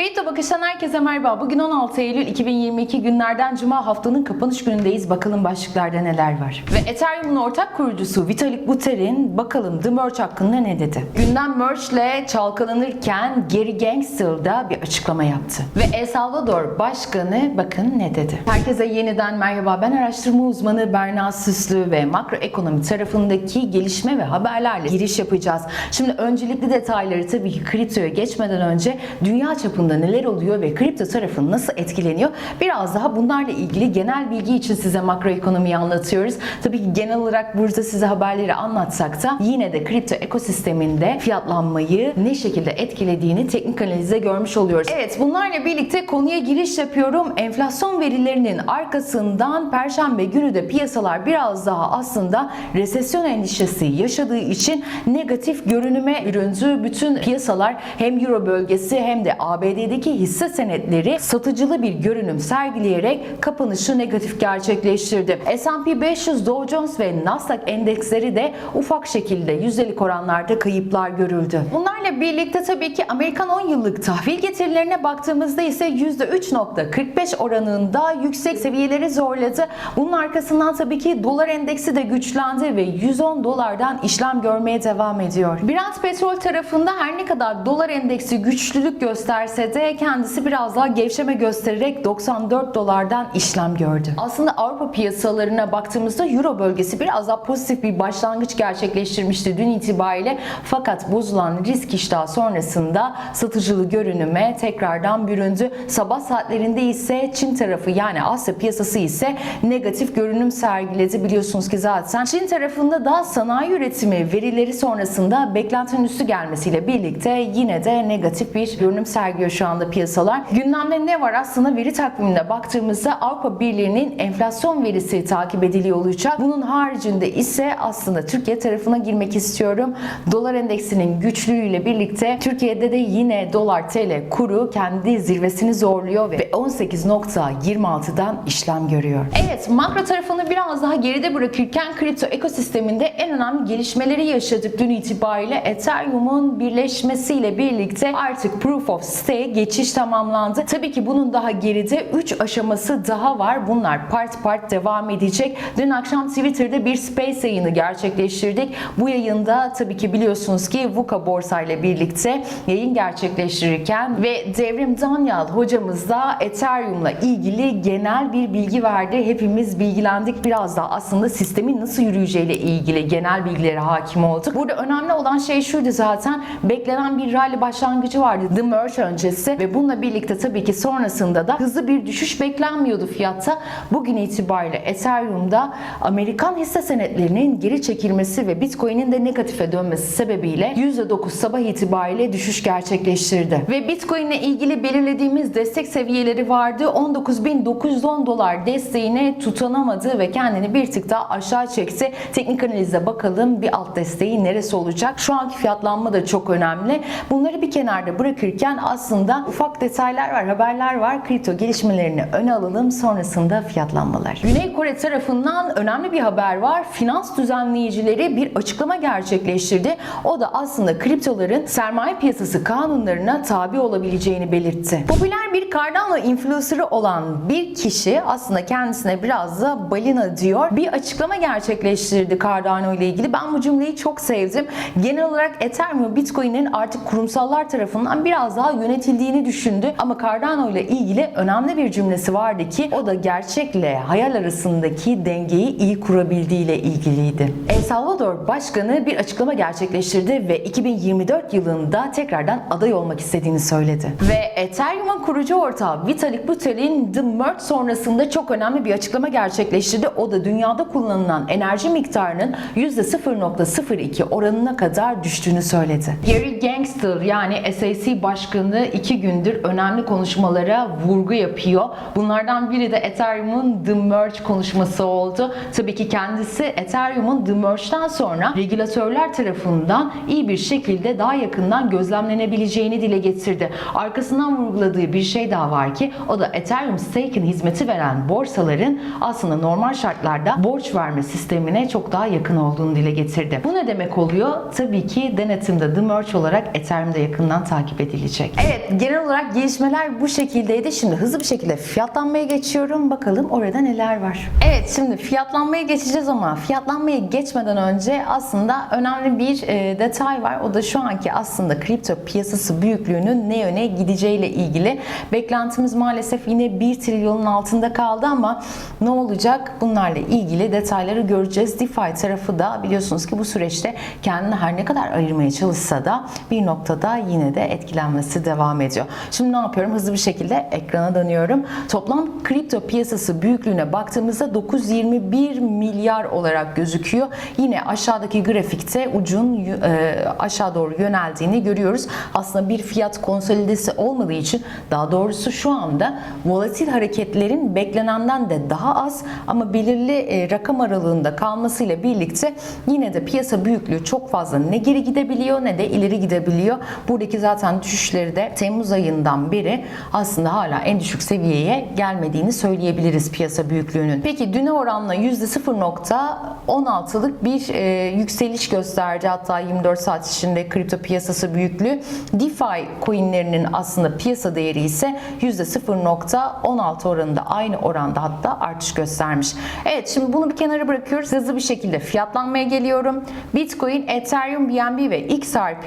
Kripto Bakış'tan herkese merhaba. Bugün 16 Eylül 2022 günlerden Cuma haftanın kapanış günündeyiz. Bakalım başlıklarda neler var. Ve Ethereum'un ortak kurucusu Vitalik Buterin bakalım The Merge hakkında ne dedi? Gündem Merge ile çalkalanırken Gary Gensler da bir açıklama yaptı. Ve El Salvador Başkanı bakın ne dedi? Herkese yeniden merhaba. Ben araştırma uzmanı Berna Süslü ve makroekonomi tarafındaki gelişme ve haberlerle giriş yapacağız. Şimdi öncelikli detayları tabii ki kriptoya geçmeden önce dünya çapında neler oluyor ve kripto tarafı nasıl etkileniyor? Biraz daha bunlarla ilgili genel bilgi için size makroekonomiyi anlatıyoruz. Tabii ki genel olarak burada size haberleri anlatsak da yine de kripto ekosisteminde fiyatlanmayı ne şekilde etkilediğini teknik analizde görmüş oluyoruz. Evet bunlarla birlikte konuya giriş yapıyorum. Enflasyon verilerinin arkasından perşembe günü de piyasalar biraz daha aslında resesyon endişesi yaşadığı için negatif görünüme büründü. Bütün piyasalar hem Euro bölgesi hem de ABD'deki hisse senetleri satıcılı bir görünüm sergileyerek kapanışı negatif gerçekleştirdi. S&P 500, Dow Jones ve Nasdaq endeksleri de ufak şekilde yüzdelik oranlarda kayıplar görüldü. Bunlarla birlikte tabii ki Amerikan 10 yıllık tahvil getirilerine baktığımızda ise %3.45 oranında yüksek seviyeleri zorladı. Bunun arkasından tabii ki dolar endeksi de güçlendi ve 110 dolardan işlem görmeye devam ediyor. Brent petrol tarafında her ne kadar dolar endeksi güçlülük gösterse de kendisi biraz daha gevşeme göstererek 94 dolardan işlem gördü. Aslında Avrupa piyasalarına baktığımızda Euro bölgesi biraz daha pozitif bir başlangıç gerçekleştirmişti dün itibariyle. Fakat bozulan risk iştahı sonrasında satıcılı görünüme tekrardan büründü. Sabah saatlerinde ise Çin tarafı yani Asya piyasası ise negatif görünüm sergiledi. Biliyorsunuz ki zaten Çin tarafında da sanayi üretimi verileri sonrasında beklentinin üstü gelmesiyle birlikte yine de negatif bir görünüm sergiliyor anda piyasalar. Gündemde ne var aslında veri takvimine baktığımızda Avrupa Birliği'nin enflasyon verisi takip ediliyor olacak. Bunun haricinde ise aslında Türkiye tarafına girmek istiyorum. Dolar endeksinin güçlüğüyle birlikte Türkiye'de de yine dolar TL kuru kendi zirvesini zorluyor ve 18.26'dan işlem görüyor. Evet makro tarafını biraz daha geride bırakırken kripto ekosisteminde en önemli gelişmeleri yaşadık dün itibariyle. Ethereum'un birleşmesiyle birlikte artık Proof of Stake'e geçiş tamamlandı. Tabii ki bunun daha geride 3 aşaması daha var. Bunlar part part devam edecek. Dün akşam Twitter'da bir Space yayını gerçekleştirdik. Bu yayında tabii ki biliyorsunuz ki VUCA Borsa ile birlikte yayın gerçekleştirirken ve Devrim Danyal hocamız da Ethereum'la ilgili genel bir bilgi verdi. Hepimiz bilgilendik. Biraz da aslında sistemin nasıl yürüyeceğiyle ilgili genel bilgilere hakim olduk. Burada önemli olan şey şuydu zaten. Beklenen bir rally başlangıcı vardı. The Merge öncesi ve bununla birlikte tabii ki sonrasında da hızlı bir düşüş beklenmiyordu fiyatta. Bugün itibariyle Ethereum'da Amerikan hisse senetlerinin geri çekilmesi ve Bitcoin'in de negatife dönmesi sebebiyle %9 sabah itibariyle düşüş gerçekleştirdi. Ve Bitcoin ile ilgili belirlediğimiz destek seviyeleri vardı. 19.910 dolar desteğine tutunamadı ve kendini bir tık daha aşağı çekti. Teknik analize bakalım bir alt desteği neresi olacak? Şu anki fiyatlanma da çok önemli. Bunları bir kenarda bırakırken aslında ufak detaylar var, haberler var. Kripto gelişmelerini öne alalım. Sonrasında fiyatlanmalar. Güney Kore tarafından önemli bir haber var. Finans düzenleyicileri bir açıklama gerçekleştirdi. O da aslında kriptoların sermaye piyasası kanunlarına tabi olabileceğini belirtti. Popüler bir Cardano influencer'ı olan bir kişi aslında kendisine biraz da balina diyor. Bir açıklama gerçekleştirdi Cardano ile ilgili. Ben bu cümleyi çok sevdim. Genel olarak Ethereum, Bitcoin'in artık kurumsallar tarafından biraz daha yönetildiğini düşündü. Ama Cardano ile ilgili önemli bir cümlesi vardı ki o da gerçekle hayal arasındaki dengeyi iyi kurabildiği ile ilgiliydi. El Salvador Başkanı bir açıklama gerçekleştirdi ve 2024 yılında tekrardan aday olmak istediğini söyledi. Ve Ethereum'un kurucu ortağı Vitalik Buterin The Merge sonrasında çok önemli bir açıklama gerçekleştirdi. O da dünyada kullanılan enerji miktarının %0.02 oranına kadar düştüğünü söyledi. Gary Gensler yani SAC Başkanı iki gündür önemli konuşmalara vurgu yapıyor. Bunlardan biri de Ethereum'un The Merge konuşması oldu. Tabii ki kendisi Ethereum'un The Merge'den sonra regülatörler tarafından iyi bir şekilde daha yakından gözlemlenebileceğini dile getirdi. Arkasından vurguladığı bir şey daha var ki o da Ethereum staking hizmeti veren borsaların aslında normal şartlarda borç verme sistemine çok daha yakın olduğunu dile getirdi. Bu ne demek oluyor? Tabii ki denetimde The Merge olarak Ethereum'da yakından takip edilecek. Evet genel olarak gelişmeler bu şekildeydi. Şimdi hızlı bir şekilde fiyatlanmaya geçiyorum. Bakalım orada neler var. Evet şimdi fiyatlanmaya geçeceğiz ama fiyatlanmaya geçmeden önce aslında önemli bir e, detay var. O da şu anki aslında kripto piyasası büyüklüğünün ne yöne gideceğiyle ilgili. Beklentimiz maalesef yine 1 trilyonun altında kaldı ama ne olacak? Bunlarla ilgili detayları göreceğiz. DeFi tarafı da biliyorsunuz ki bu süreçte kendini her ne kadar ayırmaya çalışsa da bir noktada yine de etkilenmesi devam ediyor. Şimdi ne yapıyorum? Hızlı bir şekilde ekrana dönüyorum. Toplam kripto piyasası büyüklüğüne baktığımızda 921 milyar olarak gözüküyor. Yine aşağıdaki grafikte ucun e, aşağı doğru yöneldiğini görüyoruz. Aslında bir fiyat konsolidesi olmadığı için daha doğrusu şu anda volatil hareketlerin beklenenden de daha az ama belirli e, rakam aralığında kalmasıyla birlikte yine de piyasa büyüklüğü çok fazla ne geri gidebiliyor ne de ileri gidebiliyor. Buradaki zaten düşüşleri de Temmuz ayından beri aslında hala en düşük seviyeye gelmediğini söyleyebiliriz piyasa büyüklüğünün. Peki düne oranla %0.16'lık bir e, yükseliş gösterdi. Hatta 24 saat içinde kripto piyasası büyüklüğü. DeFi coinlerinin aslında piyasa değeri ise %0.16 oranında aynı oranda hatta artış göstermiş. Evet şimdi bunu bir kenara bırakıyoruz. Hızlı bir şekilde fiyatlanmaya geliyorum. Bitcoin, Ethereum, BNB ve XRP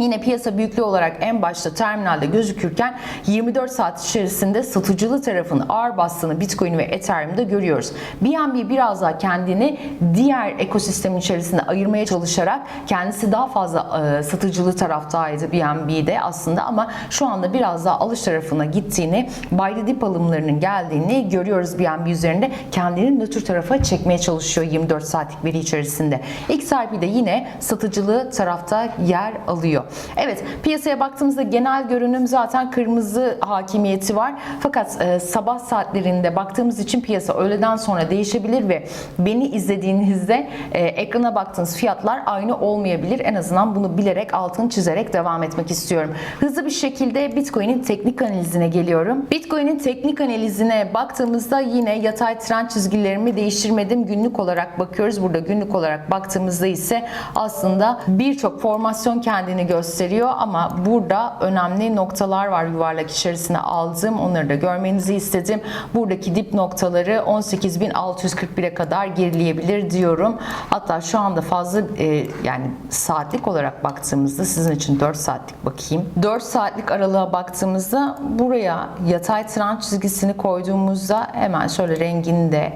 Yine piyasa büyüklüğü olarak en başta terminalde gözükürken 24 saat içerisinde satıcılı tarafın ağır bastığını Bitcoin ve Ethereum'da görüyoruz. BNB biraz daha kendini diğer ekosistem içerisinde ayırmaya çalışarak kendisi daha fazla e, satıcılı taraftaydı BNB'de aslında ama şu anda biraz daha alış tarafına gittiğini, buy the dip alımlarının geldiğini görüyoruz BNB üzerinde. Kendini nötr tarafa çekmeye çalışıyor 24 saatlik veri içerisinde. XRP de yine satıcılı tarafta yer alıyor. Evet piyasaya baktığımızda genel görünüm zaten kırmızı hakimiyeti var. Fakat e, sabah saatlerinde baktığımız için piyasa öğleden sonra değişebilir ve beni izlediğinizde e, ekrana baktığınız fiyatlar aynı olmayabilir. En azından bunu bilerek altını çizerek devam etmek istiyorum. Hızlı bir şekilde Bitcoin'in teknik analizine geliyorum. Bitcoin'in teknik analizine baktığımızda yine yatay trend çizgilerimi değiştirmedim. Günlük olarak bakıyoruz. Burada günlük olarak baktığımızda ise aslında birçok formasyon kendini gösteriyor ama burada önemli noktalar var yuvarlak içerisine aldığım. Onları da görmenizi istedim. Buradaki dip noktaları 18.641'e kadar gerileyebilir diyorum. Hatta şu anda fazla e, yani saatlik olarak baktığımızda sizin için 4 saatlik bakayım. 4 saatlik aralığa baktığımızda buraya yatay trend çizgisini koyduğumuzda hemen şöyle rengini de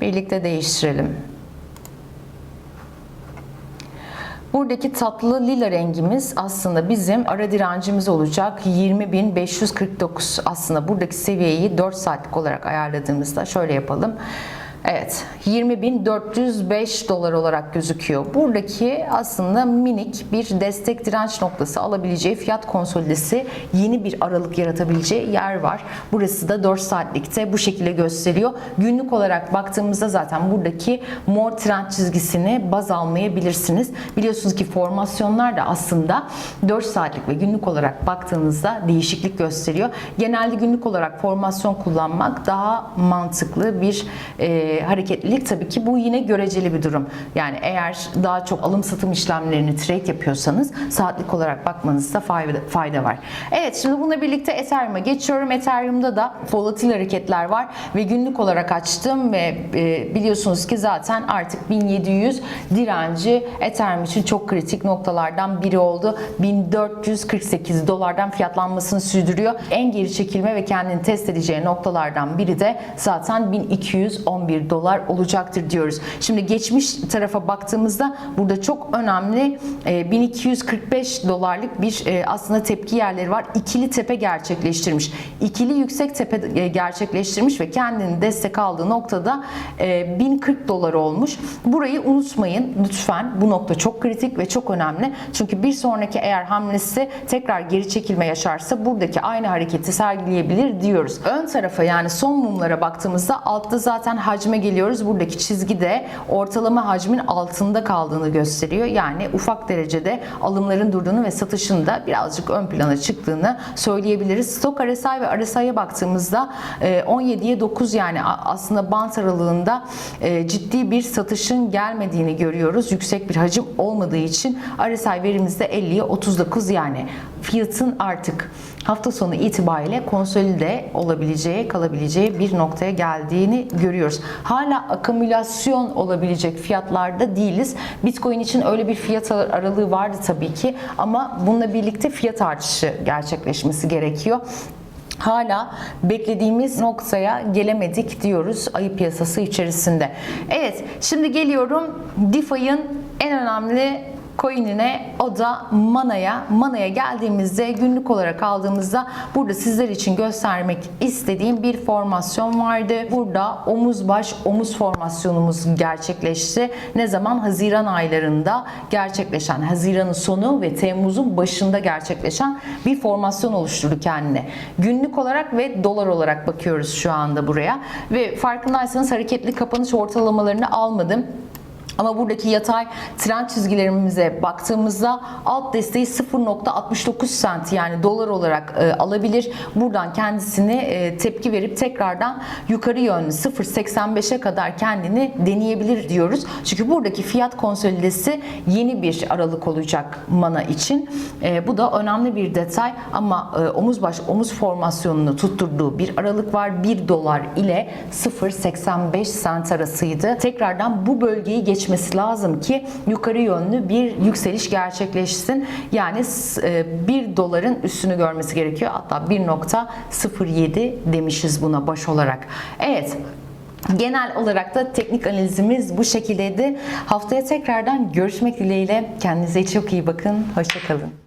birlikte değiştirelim. Buradaki tatlı lila rengimiz aslında bizim ara direncimiz olacak. 20.549 aslında buradaki seviyeyi 4 saatlik olarak ayarladığımızda şöyle yapalım. Evet 20.405 dolar olarak gözüküyor. Buradaki aslında minik bir destek direnç noktası alabileceği fiyat konsolidesi yeni bir aralık yaratabileceği yer var. Burası da 4 saatlikte bu şekilde gösteriyor. Günlük olarak baktığımızda zaten buradaki mor trend çizgisini baz almayabilirsiniz. Biliyorsunuz ki formasyonlar da aslında 4 saatlik ve günlük olarak baktığınızda değişiklik gösteriyor. Genelde günlük olarak formasyon kullanmak daha mantıklı bir e, hareketlilik tabii ki bu yine göreceli bir durum. Yani eğer daha çok alım satım işlemlerini trade yapıyorsanız saatlik olarak bakmanızda fayda var. Evet şimdi bununla birlikte Ethereum'a geçiyorum. Ethereum'da da volatil hareketler var ve günlük olarak açtım ve e, biliyorsunuz ki zaten artık 1700 direnci Ethereum için çok kritik noktalardan biri oldu. 1448 dolardan fiyatlanmasını sürdürüyor. En geri çekilme ve kendini test edeceği noktalardan biri de zaten 1211 dolar olacaktır diyoruz. Şimdi geçmiş tarafa baktığımızda burada çok önemli e, 1245 dolarlık bir e, aslında tepki yerleri var. İkili tepe gerçekleştirmiş. İkili yüksek tepe e, gerçekleştirmiş ve kendini destek aldığı noktada e, 1040 dolar olmuş. Burayı unutmayın lütfen. Bu nokta çok kritik ve çok önemli. Çünkü bir sonraki eğer hamlesi tekrar geri çekilme yaşarsa buradaki aynı hareketi sergileyebilir diyoruz. Ön tarafa yani son mumlara baktığımızda altta zaten hacme geliyoruz. Buradaki çizgi de ortalama hacmin altında kaldığını gösteriyor. Yani ufak derecede alımların durduğunu ve satışın da birazcık ön plana çıktığını söyleyebiliriz. Stok RSI ve RSI'ye baktığımızda 17'ye 9 yani aslında bant aralığında e, ciddi bir satışın gelmediğini görüyoruz. Yüksek bir hacim olmadığı için RSI verimizde 50'ye 39 yani fiyatın artık hafta sonu itibariyle konsolide olabileceği, kalabileceği bir noktaya geldiğini görüyoruz. Hala akümülasyon olabilecek fiyatlarda değiliz. Bitcoin için öyle bir fiyat aralığı vardı tabii ki ama bununla birlikte fiyat artışı gerçekleşmesi gerekiyor hala beklediğimiz noktaya gelemedik diyoruz ayı piyasası içerisinde. Evet şimdi geliyorum DeFi'nin en önemli coin'ine o da Mana'ya. Mana'ya geldiğimizde günlük olarak aldığımızda burada sizler için göstermek istediğim bir formasyon vardı. Burada omuz baş omuz formasyonumuz gerçekleşti. Ne zaman? Haziran aylarında gerçekleşen, Haziran'ın sonu ve Temmuz'un başında gerçekleşen bir formasyon oluşturdu kendine. Günlük olarak ve dolar olarak bakıyoruz şu anda buraya. Ve farkındaysanız hareketli kapanış ortalamalarını almadım. Ama buradaki yatay trend çizgilerimize baktığımızda alt desteği 0.69 sent yani dolar olarak e, alabilir. Buradan kendisini e, tepki verip tekrardan yukarı yönlü 0.85'e kadar kendini deneyebilir diyoruz. Çünkü buradaki fiyat konsolidesi yeni bir aralık olacak mana için. E, bu da önemli bir detay ama e, omuz baş omuz formasyonunu tutturduğu bir aralık var. 1 dolar ile 0.85 sent arasıydı. Tekrardan bu bölgeyi geç geçmesi lazım ki yukarı yönlü bir yükseliş gerçekleşsin. Yani 1 doların üstünü görmesi gerekiyor. Hatta 1.07 demişiz buna baş olarak. Evet. Genel olarak da teknik analizimiz bu şekildeydi. Haftaya tekrardan görüşmek dileğiyle. Kendinize çok iyi bakın. Hoşçakalın.